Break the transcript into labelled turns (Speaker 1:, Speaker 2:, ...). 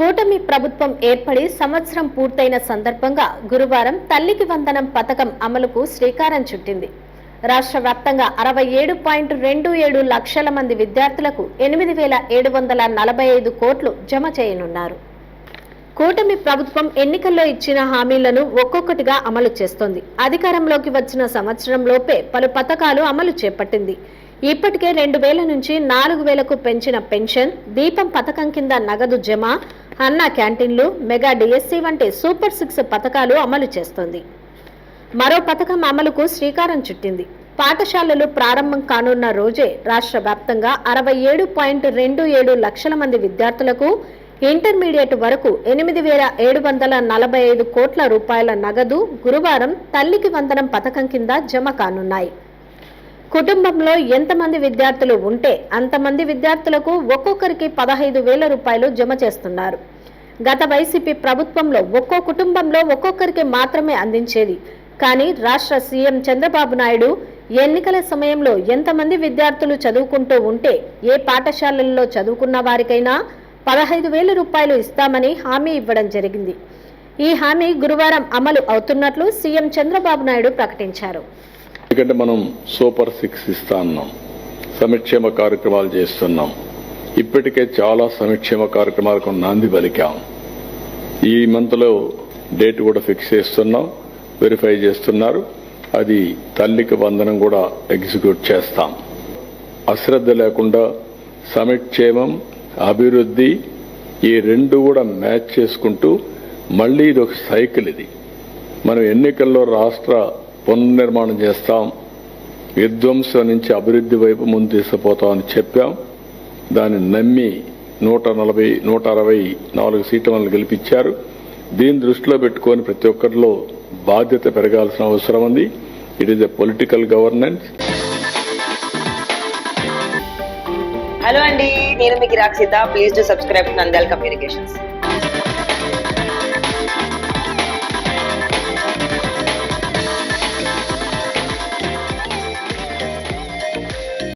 Speaker 1: కూటమి ప్రభుత్వం ఏర్పడి సంవత్సరం పూర్తయిన సందర్భంగా గురువారం తల్లికి వందనం పథకం అమలుకు శ్రీకారం చుట్టింది. రాష్ట్ర వ్యాప్తంగా అరవై ఏడు పాయింట్ రెండు ఏడు లక్షల మంది విద్యార్థులకు ఎనిమిది వేల ఏడు వందల నలభై ఐదు కోట్లు జమ చేయనున్నారు. కూటమి ప్రభుత్వం ఎన్నికల్లో ఇచ్చిన హామీలను ఒక్కొక్కటిగా అమలు చేస్తోంది. అధికారంలోకి వచ్చిన సంవత్సరంలోపే పలు పథకాలు అమలు చేపట్టింది. ఇప్పటికే రెండు వేల నుంచి నాలుగు వేలకు పెంచిన పెన్షన్ దీపం పథకం కింద నగదు జమ అన్నా క్యాంటీన్లు మెగా డిఎస్సి వంటి సూపర్ సిక్స్ పథకాలు అమలు చేస్తోంది. మరో పథకం అమలుకు శ్రీకారం చుట్టింది. పాఠశాలలు ప్రారంభం కానున్న రోజే రాష్ట్ర వ్యాప్తంగా అరవై ఏడు పాయింట్ రెండు ఏడు లక్షల మంది విద్యార్థులకు ఇంటర్మీడియట్ వరకు ఎనిమిది వేల ఏడు వందల నలభై ఐదు కోట్ల రూపాయల నగదు గురువారం తల్లికి వందనం పథకం కింద జమ కానున్నాయి. కుటుంబంలో ఎంతమంది విద్యార్థులు ఉంటే అంతమంది విద్యార్థులకు ఒక్కొక్కరికి పదహైదు వేల రూపాయలు జమ చేస్తున్నారు. గత వైసీపీ ప్రభుత్వంలో ఒక్కో కుటుంబంలో ఒక్కొక్కరికి మాత్రమే అందించేది. కానీ రాష్ట్ర సీఎం చంద్రబాబు నాయుడు ఎన్నికల సమయంలో ఎంతమంది విద్యార్థులు చదువుకుంటూ ఉంటే ఏ పాఠశాలల్లో చదువుకున్న వారికైనా పదహైదు వేల రూపాయలు ఇస్తామని హామీ ఇవ్వడం జరిగింది. ఈ హామీ గురువారం అమలు అవుతున్నట్లు సీఎం చంద్రబాబు నాయుడు ప్రకటించారు.
Speaker 2: ఎందుకంటే మనం సూపర్ సిక్స్ ఇస్తా ఉన్నాం సంక్షేమ కార్యక్రమాలు చేస్తున్నాం. ఇప్పటికే చాలా సంక్షేమ కార్యక్రమాలకు నాంది పలికాం. ఈ మంత్లో డేట్ కూడా ఫిక్స్ చేస్తున్నాం వెరిఫై చేస్తున్నారు. అది తల్లికి వందనం కూడా ఎగ్జిక్యూట్ చేస్తాం. అశ్రద్ధ లేకుండా సమక్షేమం అభివృద్ధి ఈ రెండు కూడా మ్యాచ్ చేసుకుంటూ మళ్ళీ ఇది ఒక సైకిల్ ఇది. మనం ఎన్నికల్లో రాష్ట్ర పునర్నిర్మాణం చేస్తాం విధ్వంసం నుంచి అభివృద్ధి వైపు ముందు తీసుకుపోతామని చెప్పాం. దాన్ని నమ్మి నూట నలభై నూట అరవై నాలుగు సీట్ల మనల్ని గెలిపించారు. దీన్ని దృష్టిలో పెట్టుకొని ప్రతి ఒక్కరిలో బాధ్యత పెరగాల్సిన అవసరం ఉంది. It is a political governance
Speaker 3: hello అండి నేను మీకు Rakshita. Please to subscribe Nandal communications